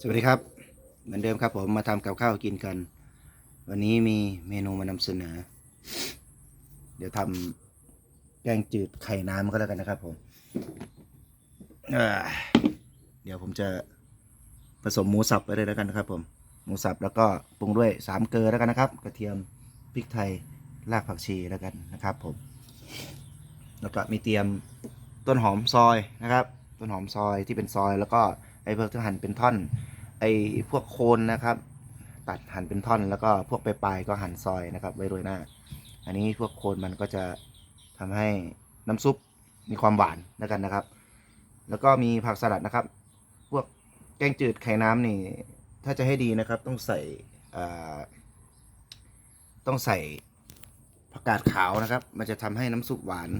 สวัสดีครับ เหมือนเดิมครับผมมาทำกับข้าวกินกัน วันนี้มีเมนูมานำเสนอ เดี๋ยวทำแกงจืดไข่น้ำก็แล้วกันนะครับผมเเดี๋ยวผมจะผสมหมูสับไปเลยแล้วกันนะครับ ผมหมูสับแล้วก็ปรุงด้วยสามเกลือแล้วกันนะครับ กระเทียมพริกไทยรากผักชีแล้วกันนะครับ ผม แล้วก็มีเตรียมต้นหอมซอยนะครับ ต้นหอมซอยที่เป็นซอยแล้วก็ อ้พวกที่หั่นเป็นท่อน ไอ้พวกโคนนะครับ ตัดหั่นเป็นท่อนแล้วก็พวกปลายๆก็หั่นซอยนะครับ ไว้โรยหน้า อันนี้พวกโคนมันก็จะทำให้น้ำซุปมีความหวานแล้วกันนะครับ แล้วก็มีผักสลัดนะครับ พวกแกงจืดไข่น้ำนี่ ถ้าจะให้ดีนะครับ ต้องใส่ต้องใส่ผักกาดขาวนะครับ มันจะทำให้น้ำซุปหวาน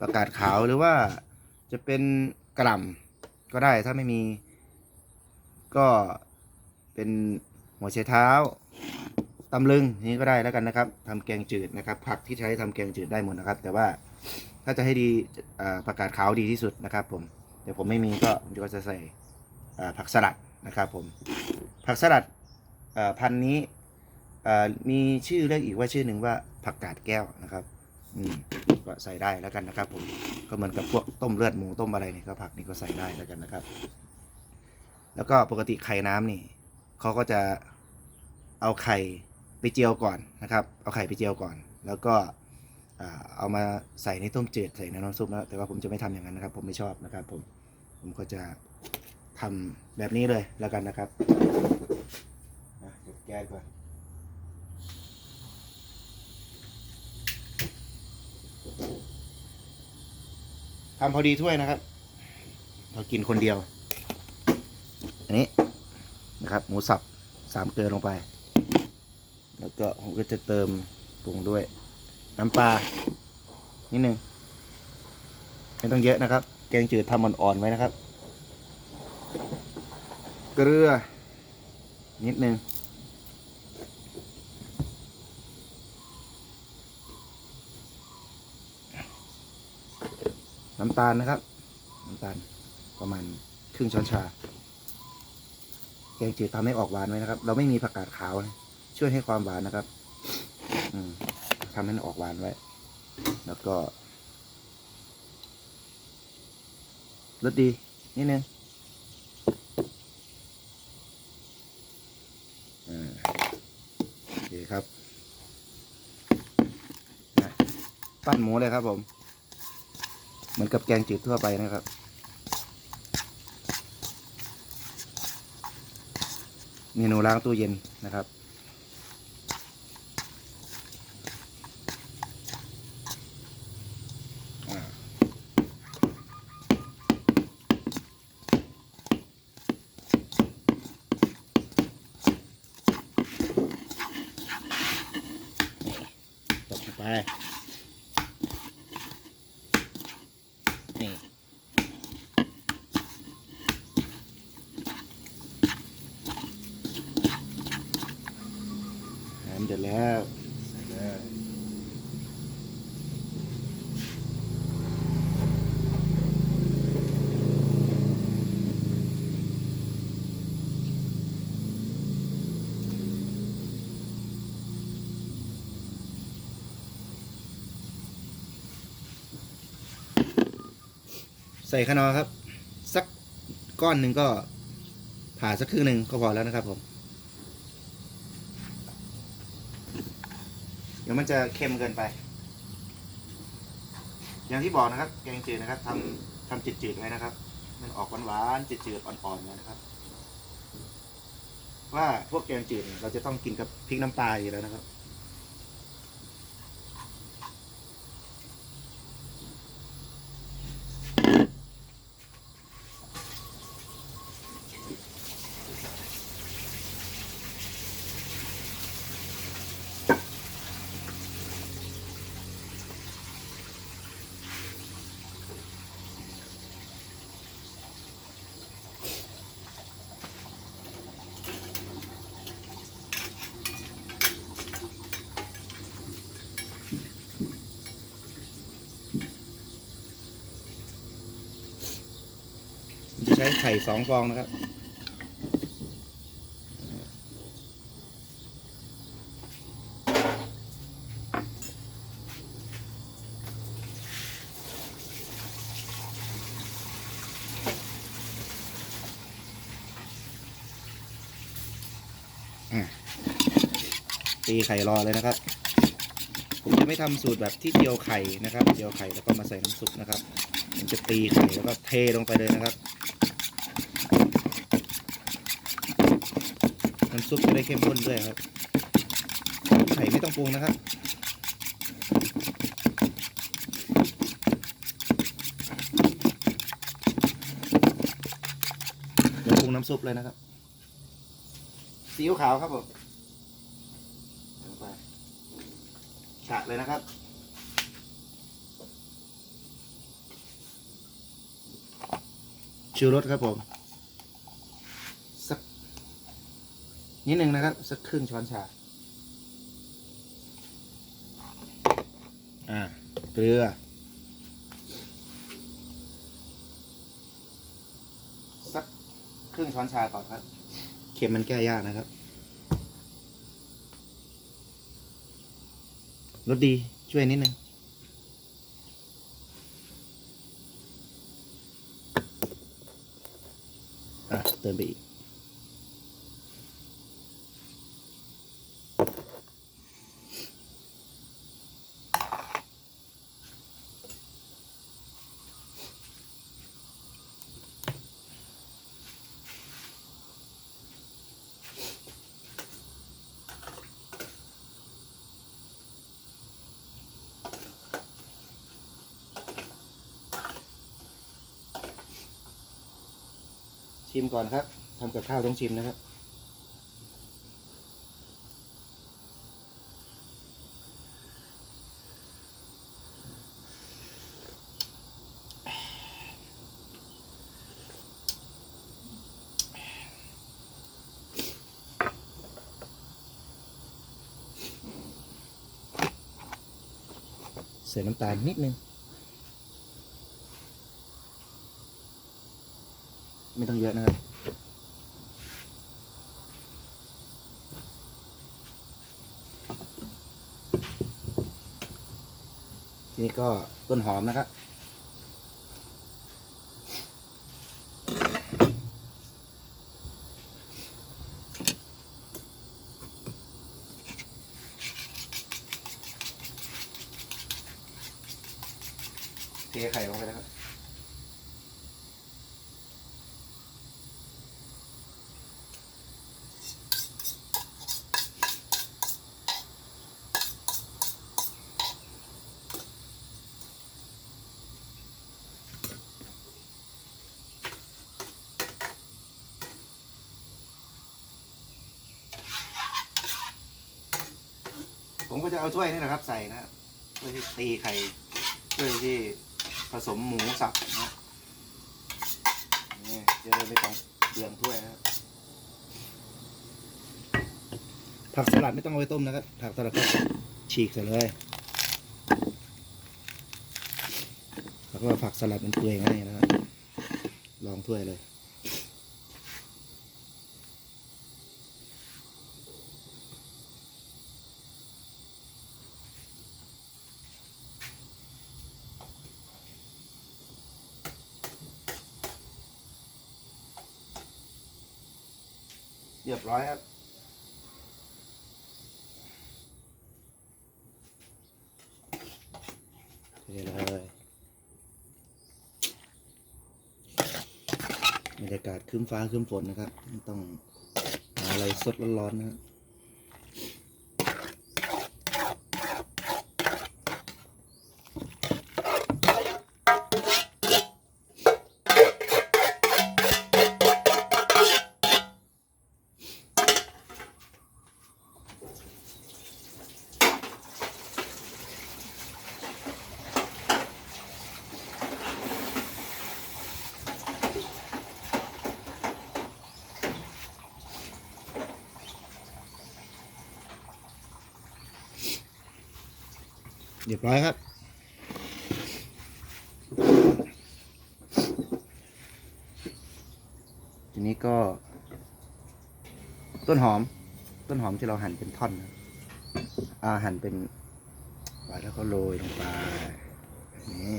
ผักกาดขาวหรือว่าจะเป็นกระล่ำก็ได้ถ้าไม่มี ก็เป็นหัวไชเท้าตำลึงนี้ก็ได้แล้วกันนะครับทำแกงจืดนะครับ ผักที่ใช้ทำแกงจืดได้หมดนะครับ แต่ว่าถ้าจะให้ดีอ่าผักาดขาวดีที่สุดนะครับผมแต่ผมไม่มีก็ผมก็จะใส่ผักสลัดนะครับผมผักสลัดพันธุ์นี้มีชื่อเรียกอีกว่าชื่อหนึ่งว่าผักกาดแก้วนะครับอืมก็ใส่ได้แล้วกันนะครับผมก็เหมือนกับพวกต้มเลือดหมูต้มอะไรนี่ก็ผักนี่ก็ใส่ได้แล้วกันนะครับ แล้วก็ปกติไข่น้ำนี่เขาก็จะเอาไข่ไปเจียวก่อนนะครับ เอาไข่ไปเจียวก่อน แล้วก็เอามาใส่ในต้มจืดใส่ในน้ำซุปนะแต่ว่าผมจะไม่ทำอย่างนั้นนะครับ ผมไม่ชอบนะครับ ผมผมก็จะทำแบบนี้เลยแล้วกันนะครับอะเดี๋ยวแก้ก่อนทำพอดีถ้วยนะครับ เรากินคนเดียว นี้นะครับ หมูสับสามเกลือลงไป แล้วก็ผมก็จะเติมปรุงด้วย น้ำปลานิดนึงไม่ต้องเยอะนะครับ แกงจืดทำอ่อนๆไว้นะครับ เกลือ นิดนึงน้ำตาลนะครับ น้ำตาลประมาณครึ่งช้อนชา แกงจืดทำให้ออกหวานไว้นะครับ เราไม่มีผักกาดขาวนะช่วยให้ความหวานนะครับ อืมทำให้มันออกหวานไว้ แล้วก็รสดีนิดนึงอ่าโอเคครับปั้นหมูเลยครับผม เหมือนกับแกงจืดทั่วไปนะครับ เมนูล้างตู้เย็นนะครับตบลงไป นี่ น้ำเดือดแล้วใส่เลยใส่ขนอครับ สักก้อนหนึ่งก็ผ่าสักครึ่งหนึ่งก็พอแล้วนะครับผมเดี๋ยวมันจะเค็มเกินไป อย่างที่บอกนะครับ แกงจืดนะครับทำทำจืดๆไว้นะครับ มันออกหวานๆจืดๆอ่อนๆนะครับ ว่าพวกแกงจืดเราจะต้องกินกับพริกน้ำปลาอยู่แล้วนะครับ ไข่สองฟองนะครับ ตีไข่รอเลยนะครับ ผมจะไม่ทำสูตรแบบที่เจียวไข่นะครับ เจียวไข่แล้วก็มาใส่น้ำซุปนะครับผมจะตีไข่แล้วก็เทลงไปเลยนะครับ ซุปจะได้เข้มข้นด้วยครับไข่ไม่ต้องปรุงนะครับเดี๋ยวปรุงน้ำซุปเลยนะครับซีอิ๊วขาวครับผมลงไปฉะเลยนะครับชูรสครับผม สัก นิดหนึ่งนะครับ สักครึ่งช้อนชา อ่าเกลือ สักครึ่งช้อนชาก่อนครับ เค็มมันแก้ยากนะครับรสดีช่วยนิดนึงอะเติมไปอีก ชิมก่อนครับทำกับข้าวต้องชิมนะครับใส่น้ำตาลนิดนึง ไม่ต้องเยอะนะครับทีนี้ก็ต้นหอมนะครับเทไข่ลงไปแล้วครับ ผมก็จะเอาถ้วยนี่นะครับ ใส่นะครับเพื่อที่ตีไข่เพื่อที่ผสมหมูสับนะนี่จะได้ไม่ต้องเปลืองถ้วยนะครับผักสลัดไม่ต้องเอาไปต้มนะครับผักสลัดก็ฉีกใส่เลยแล้วก็ผักสลัดมันเปื่อยง่ายนะครับลองถ้วยเลย เรียบร้อยครับ เทเลยบรรยากาศคืมฟ้าคืมฝนนะครับ ต้องหาอะไรสดร้อนๆนะครับ เรียบร้อยครับทีนี้ก็ ต้นหอม ต้นหอมที่เราหั่นเป็นท่อนนะอ่าหั่นเป็นแล้วก็โรยลงไปนี่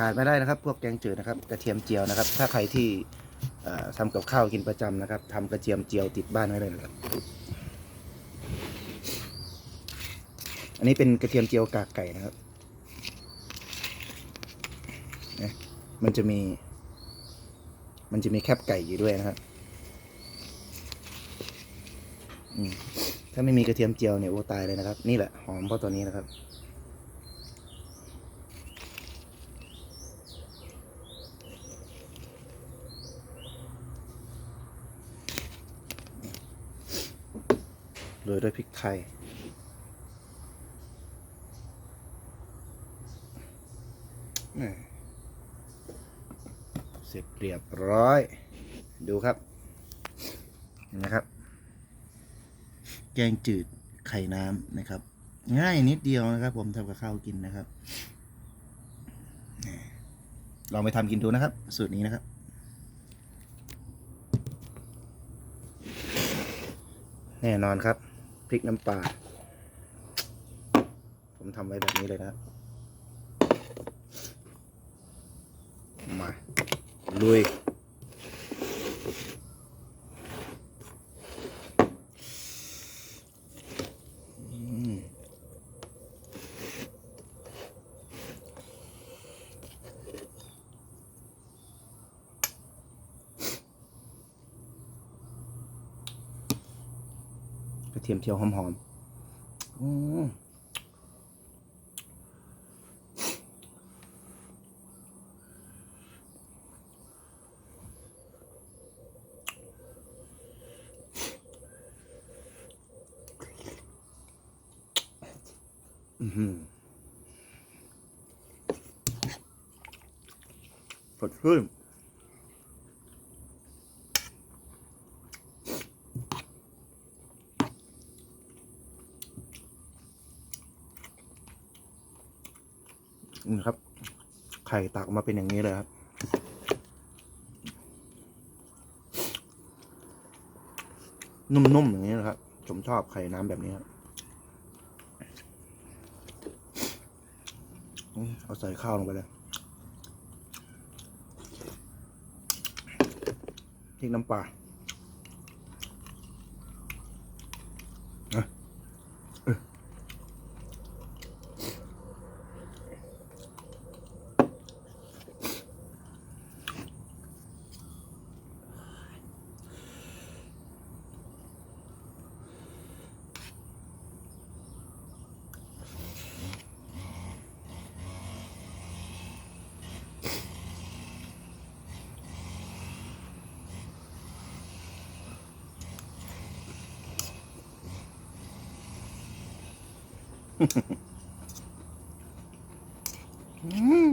ขาดไม่ได้นะครับ พวกแกงจืดนะครับ กระเทียมเจียวนะครับ ถ้าใครที่ทำกับข้าวกินประจำนะครับทำกระเทียมเจียวติดบ้านไว้เลยนะครับ อันนี้เป็นกระเทียมเจียวกากไก่นะครับนะมันจะมี มันจะมีแคบไก่อยู่ด้วยนะครับถ้าไม่มีกระเทียมเจียวเนี่ยโอ้ตายเลยนะครับ นี่แหละหอมเพราะตัวนี้นะครับ โรยด้วยพริกไทยนี่เสร็จเรียบร้อย ดูครับเห็นะครับ แกงจืดไข่น้ำนะครับ ง่ายนิดเดียวนะครับ ผมทำกับข้าวกินนะครับนี่ลองไปทำกินดูนะครับ สูตรนี้นะครับแน่นอนครับ พริกน้ำปลา ผมทำไว้แบบนี้เลยนะ มา ลุย ทียมเจียวหอมๆอืมอื้อหือสดชื่นครับ ไข่ตักออกมาเป็นอย่างนี้เลยครับ นุ่มๆอย่างนี้นะครับผมชอบไข่น้ำแบบนี้ครับเอาใส่ข้าวลงไปเลยพริกน้ำปลา อืม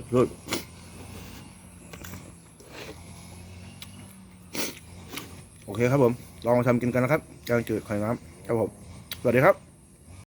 ดชื่นโอเคครับผม ลองมาทำกินกันนะครับแกงจืดไข่น้ำครับผม สวัสดีครับ